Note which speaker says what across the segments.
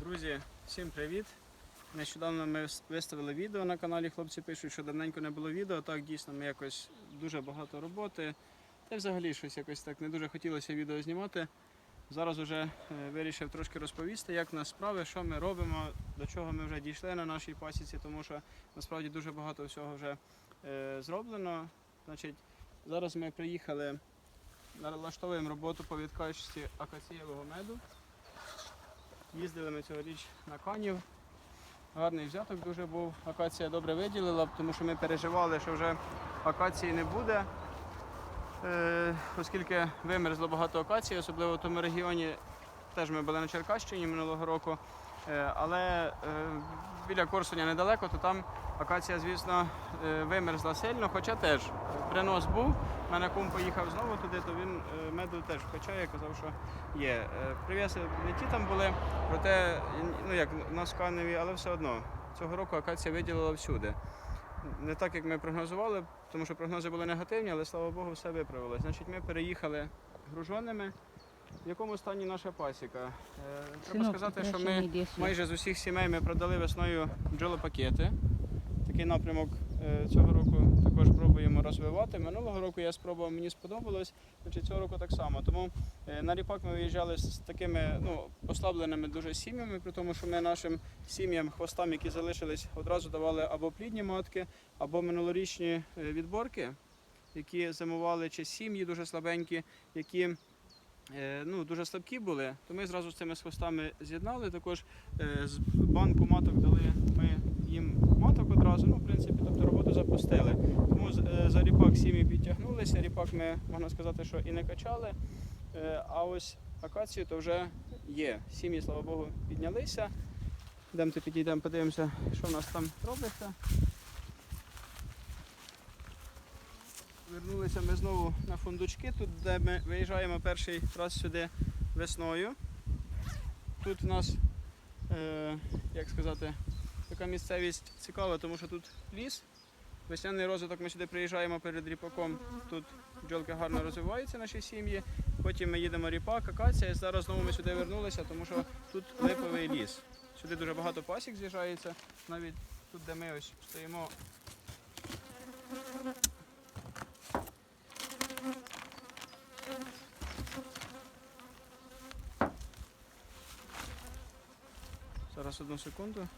Speaker 1: Друзі, всім привіт! Нещодавно ми виставили відео на каналі. Хлопці пишуть, що давненько не було відео. Так, дійсно, ми якось дуже багато роботи. Та взагалі щось якось так не дуже хотілося відео знімати. Зараз вже е, вирішив трошки розповісти, як в нас справи, що ми робимо, до чого ми вже дійшли на нашій пасіці, тому що насправді дуже багато всього вже е, зроблено. Значить, зараз ми приїхали, налаштовуємо роботу по відкачці акацієвого меду. Їздили ми цьогоріч на канів. Гарний взяток дуже був. Акація добре виділила, тому що ми переживали, що вже акації не буде. Е, оскільки вимерзло багато акацій, особливо в тому регіоні. Теж ми були на Черкащині минулого року. Е, але е, біля Корсуня недалеко, то там акація, звісно, е, вимерзла сильно, хоча теж принос був. У мене кум поїхав знову туди, то він е, меду теж вкачає, казав, що є. Е, Прив'язи не ті там були, проте, ну як у нас Каневі, але все одно. Цього року акація виділила всюди. Не так, як ми прогнозували, тому що прогнози були негативні, але слава Богу, все виправилось. Значить, ми переїхали гружоними. В якому стані наша пасіка? Е, Треба сказати, що ми майже з усіх сімей ми продали весною бджолопакети. Такий напрямок е, цього року також пробуємо розвивати. Минулого року я спробував, мені сподобалось, значить цього року так само. Тому е, на ріпак ми виїжджали з такими ну, ослабленими дуже сім'ями, при тому, що ми нашим сім'ям, хвостам, які залишились, одразу давали або плідні матки, або минулорічні відборки, які зимували, чи сім'ї дуже слабенькі, які ну, дуже слабкі були, то ми зразу з цими хвостами з'єднали. Також е, з банку маток дали ми їм маток одразу. Ну, в принципі, тобто роботу запустили. Тому е, за ріпак сім'ї підтягнулися. Ріпак ми, можна сказати, що і не качали. Е, А ось акацію то вже є. Сім'ї, слава Богу, піднялися. Йдемте підійдемо, подивимося, що в нас там робиться. Вернулися ми знову на фундучки, тут де ми виїжджаємо перший раз сюди весною. Тут у нас, е, як сказати, така місцевість цікава, тому що тут ліс. Весняний розвиток ми сюди приїжджаємо перед ріпаком. Тут бджолки гарно розвиваються наші сім'ї. Потім ми їдемо ріпак, акація. І зараз знову ми сюди вернулися, тому що тут липовий ліс. Сюди дуже багато пасік з'їжджається. Навіть тут, де ми ось стоїмо, Зараз одну секунду.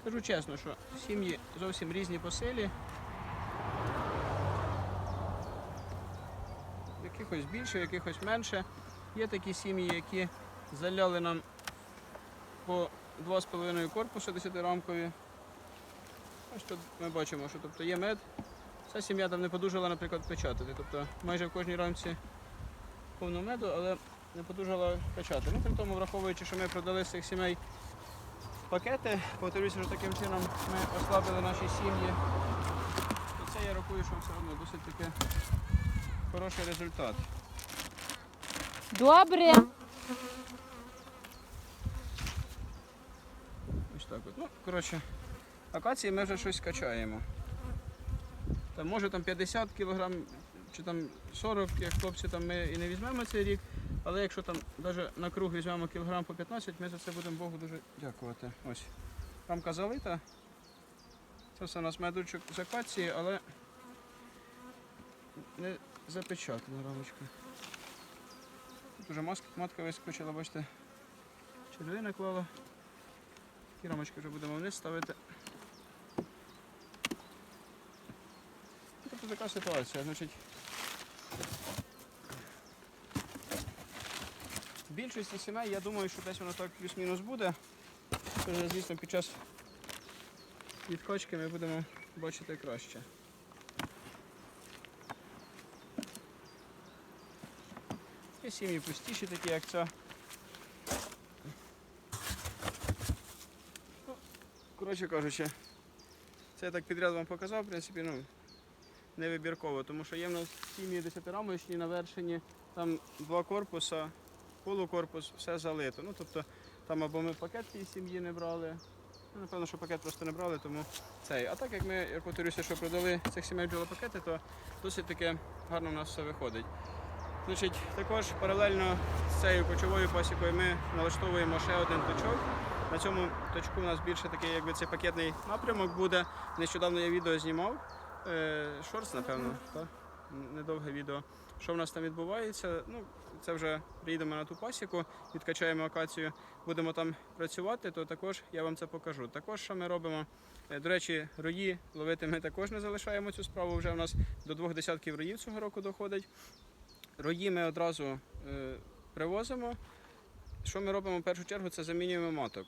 Speaker 1: Скажу чесно, що сім'ї зовсім різні по силі. Якихось більше, якихось менше. Є такі сім'ї, які заляли нам по 2,5 корпусу 10-рамкові. Ось тут ми бачимо, що тобто є мед. Ця сім'я там не подужала, наприклад, печатати. Тобто майже в кожній рамці повно меду, але не подужала печати. Ну, при тому, враховуючи, що ми продали з цих сімей пакети, повторюся, що таким чином ми ослабили наші сім'ї. І це я рахую, що все одно досить таки хороший результат.
Speaker 2: Добре.
Speaker 1: Ось так от. Ну, коротше, акації ми вже щось качаємо. Там, може там 50 кг чи там 40, як хлопці там ми і не візьмемо цей рік. Але якщо там навіть на круг візьмемо кілограм по 15, ми за це будемо Богу дуже дякувати. Ось. Рамка залита. Це все у нас медочок з акації, але не запечатана рамочка. Тут вже матка вискочила, бачите, червина клала. Ті рамочки вже будемо вниз ставити. Ну, Тобто така ситуація. Значить, в більшості сімей я думаю, що десь воно так плюс-мінус буде. Це звісно, під час відкачки ми будемо бачити краще. Є сім'ї пустіші такі, як ця. Коротше кажучи, це я так підряд вам показав, в принципі, ну, не вибірково, тому що є в нас сім'ї 10-рамочні на вершині, там два корпуса, полукорпус, все залито. Ну, тобто там або ми пакет цієї сім'ї не брали, Ну, Напевно, що пакет просто не брали, тому цей. А так як ми, я повторюся, що продали цих сімей бджолопакети, то досить таки гарно у нас все виходить. Значить, також паралельно з цією кочовою пасікою ми налаштовуємо ще один точок. На цьому точку у нас більше такий, якби це пакетний напрямок буде. Нещодавно я відео знімав. Е, шорс, напевно, так? недовге відео. Що в нас там відбувається? Ну, це вже приїдемо на ту пасіку, відкачаємо акацію, будемо там працювати, то також я вам це покажу. Також що ми робимо? Е, До речі, рої ловити ми також не залишаємо цю справу. Вже в нас до двох десятків роїв цього року доходить. Рої ми одразу е, привозимо. Що ми робимо в першу чергу? Це замінюємо маток.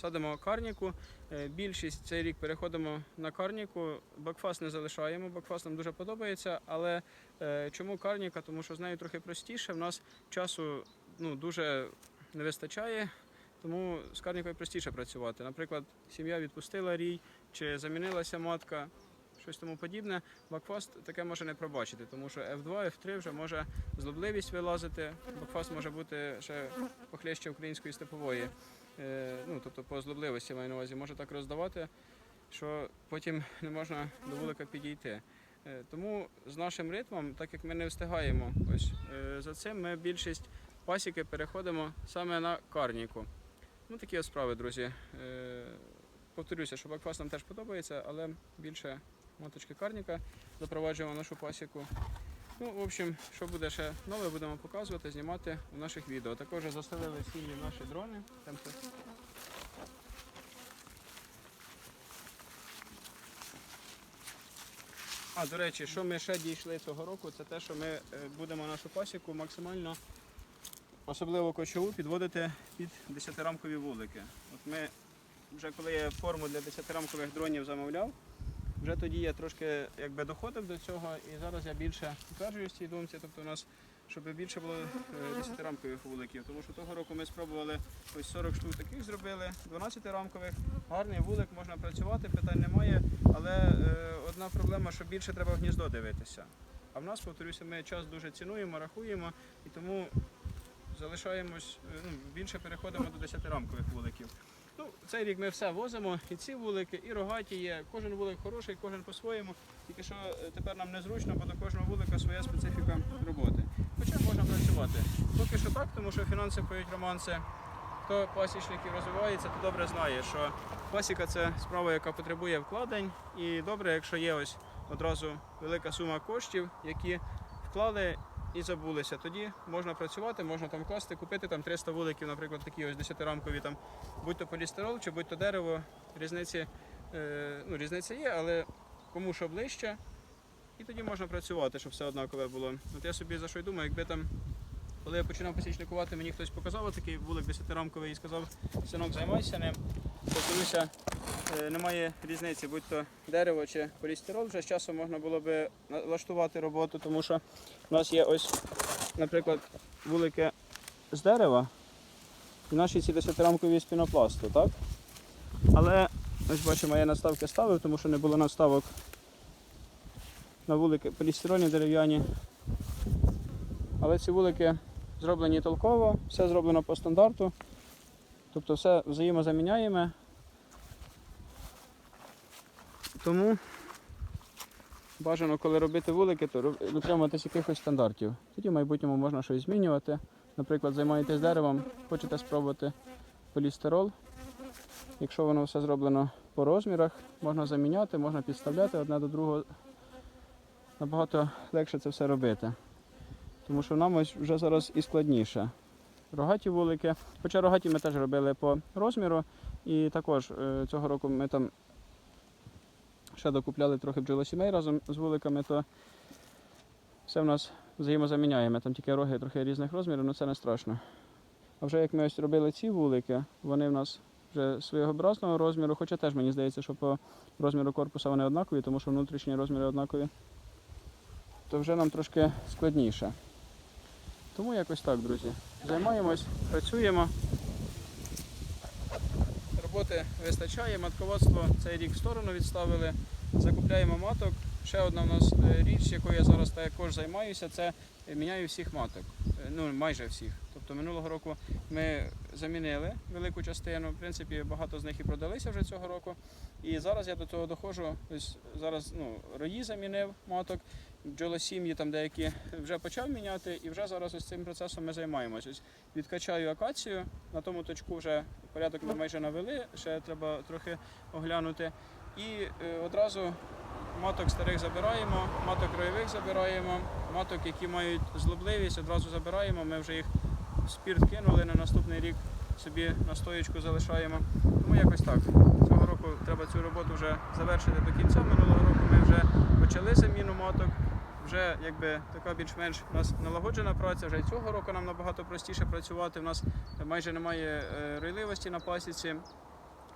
Speaker 1: Садимо карніку. Е, Більшість цей рік переходимо на карніку. Бакфаст не залишаємо. Бакфаст нам дуже подобається. Але е, чому карніка? Тому що з нею трохи простіше. В нас часу ну, дуже не вистачає, тому з карнікою простіше працювати. Наприклад, сім'я відпустила рій чи замінилася матка. Щось тому подібне, бакфаст таке може не пробачити, тому що F2, F3 вже може злобливість вилазити. Бакфаст може бути ще похлеще української степової. Е, ну, тобто по злобливості маю на увазі, може так роздавати, що потім не можна до вулика підійти. Е, Тому з нашим ритмом, так як ми не встигаємо ось е, за цим, ми більшість пасіки переходимо саме на карніку. Ну такі ось справи, друзі. Повторюся, що бакфаст нам теж подобається, але більше моточки карніка запроваджуємо нашу пасіку. Ну, в общем, що буде ще нове, будемо показувати, знімати у наших відео. Також заселили сім'ї наші дрони. Там це А, до речі, що ми ще дійшли цього року, це те, що ми е, будемо нашу пасіку максимально, особливо кочову, підводити під 10-рамкові вулики. От ми вже коли я форму для 10-рамкових дронів замовляв, вже тоді я трошки якби доходив до цього, і зараз я більше підтверджуюсь цій думці, тобто у нас, щоб більше було е, 10-рамкових вуликів. Тому що того року ми спробували ось 40 штук таких зробили, 12-рамкових. Гарний вулик, можна працювати, питань немає. Але е, одна проблема, що більше треба в гніздо дивитися. А в нас, повторюся, ми час дуже цінуємо, рахуємо і тому залишаємось, е, ну, більше переходимо до 10-рамкових вуликів. Ну, цей рік ми все возимо, і ці вулики, і рогаті є. Кожен вулик хороший, кожен по-своєму. Тільки що е, тепер нам незручно, бо до кожного вулика своя специфіка роботи. Хоча можна працювати. Поки що так, тому що фінанси поють романси. Хто пасічників розвивається, то добре знає, що пасіка це справа, яка потребує вкладень. І добре, якщо є ось одразу велика сума коштів, які вклали і забулися. Тоді можна працювати, можна там класти, купити там 300 вуликів, наприклад, такі ось 10-рамкові, там, будь-то полістирол чи будь-то дерево. Різниці, е, ну, різниця є, але кому що ближче. І тоді можна працювати, щоб все однакове було. От я собі за що й думаю, якби там, коли я починав посічникувати, мені хтось показав такий вулик 10-рамковий і сказав, синок, займайся ним. Подивився, е, немає різниці, будь-то дерево чи полістирол. Вже з часом можна було би налаштувати роботу, тому що у нас є ось, наприклад, вулики з дерева і наші ці 10-рамкові з пінопласту, так? Але ось бачимо, я наставки ставив, тому що не було наставок на вулики полістирольні дерев'яні. Але ці вулики зроблені толково, все зроблено по стандарту. Тобто все взаємозаміняємо. Тому бажано, коли робити вулики, то дотримуватись якихось стандартів. Тоді в майбутньому можна щось змінювати. Наприклад, займаєтесь деревом, хочете спробувати полістирол. Якщо воно все зроблено по розмірах, можна заміняти, можна підставляти одне до другого. Набагато легше це все робити. Тому що нам ось вже зараз і складніше. Рогаті вулики. Хоча рогаті ми теж робили по розміру. І також е, цього року ми там ще докупляли трохи бджолосімей разом з вуликами, то все в нас взаємозаміняємо. Там тільки роги трохи різних розмірів, але це не страшно. А вже як ми ось робили ці вулики, вони в нас вже своєобразного розміру, хоча теж мені здається, що по розміру корпуса вони однакові, тому що внутрішні розміри однакові, то вже нам трошки складніше. Тому якось так, друзі. Займаємось, працюємо. Роботи вистачає, матководство цей рік в сторону відставили, закупляємо маток. Ще одна в нас е, річ, якою я зараз також займаюся, це міняю всіх маток. Е, Ну, майже всіх. Тобто минулого року ми замінили велику частину. В принципі, багато з них і продалися вже цього року. І зараз я до цього доходжу. Ось зараз ну, рої замінив маток, бджолосім'ї там деякі вже почав міняти, і вже зараз ось цим процесом ми займаємося. Ось відкачаю акацію, на тому точку вже порядок ми майже навели, ще треба трохи оглянути. І е, одразу маток старих забираємо, маток роєвих забираємо, маток, які мають злобливість, одразу забираємо. Ми вже їх спірт кинули на наступний рік собі настоєчку залишаємо. Тому якось так. Цього року треба цю роботу вже завершити до кінця. Минулого року ми вже почали заміну маток. Вже якби така більш-менш у нас налагоджена праця. Вже цього року нам набагато простіше працювати. У нас майже немає е, ройливості на пасіці.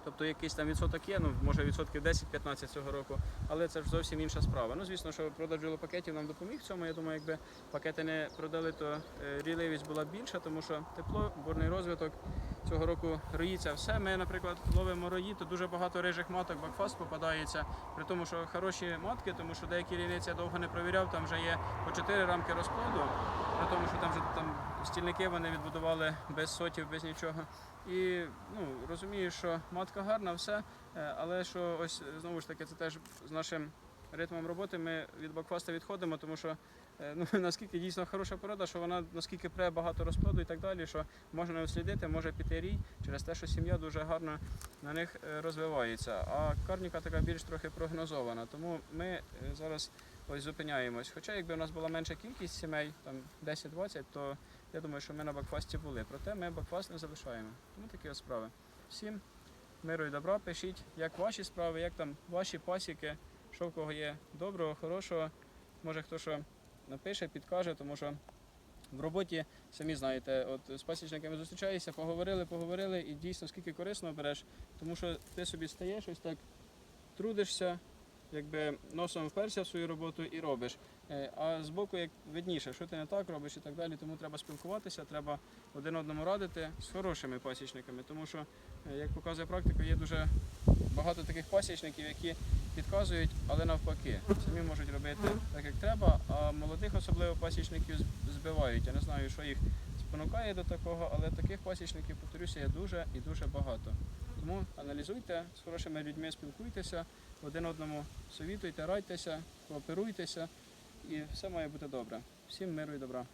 Speaker 1: Тобто якийсь там відсоток є, ну може відсотків 10-15 цього року, але це ж зовсім інша справа. Ну звісно, що продаж пакетів нам допоміг в цьому. Я думаю, якби пакети не продали, то е, рійливість була більша, тому що тепло, бурний розвиток. Цього року роїться все. Ми, наприклад, ловимо рої, то дуже багато рижих маток, бакфаст попадається. При тому, що хороші матки, тому що деякі рівниці я довго не провіряв, там вже є по 4 рамки розплоду, при тому, що там вже там стільники вони відбудували без сотів, без нічого. І ну, розумію, що матка гарна, все, е, але що ось знову ж таки це теж з нашим ритмом роботи ми від бакфаста відходимо, тому що е, ну, наскільки дійсно хороша порода, що вона наскільки пре багато розплоду і так далі, що можна не услідити, може піти рій через те, що сім'я дуже гарно на них е, розвивається. А карніка така більш трохи прогнозована. Тому ми е, зараз ось зупиняємось. Хоча якби у нас була менша кількість сімей, там 10-20, то я думаю, що ми на бакфасті були. Проте ми бакфаст не залишаємо. Тому такі ось справи. Всім миру і добра, пишіть, як ваші справи, як там ваші пасіки, що в кого є доброго, хорошого. Може хто що напише, підкаже, тому що в роботі, самі знаєте, от з пасічниками зустрічаєшся, поговорили, поговорили, і дійсно скільки корисно береш, тому що ти собі стаєш ось так, трудишся, якби носом вперся в свою роботу і робиш. Е, А збоку як видніше, що ти не так робиш і так далі. Тому треба спілкуватися, треба один одному радити з хорошими пасічниками. Тому що, е, як показує практика, є дуже багато таких пасічників, які підказують, але навпаки, самі можуть робити так, як треба, а молодих, особливо пасічників, збивають. Я не знаю, що їх спонукає до такого, але таких пасічників, повторюся, є дуже і дуже багато. Тому аналізуйте з хорошими людьми, спілкуйтеся, один одному совітуйте, радьтеся, кооперуйтеся, і все має бути добре. Всім миру і добра.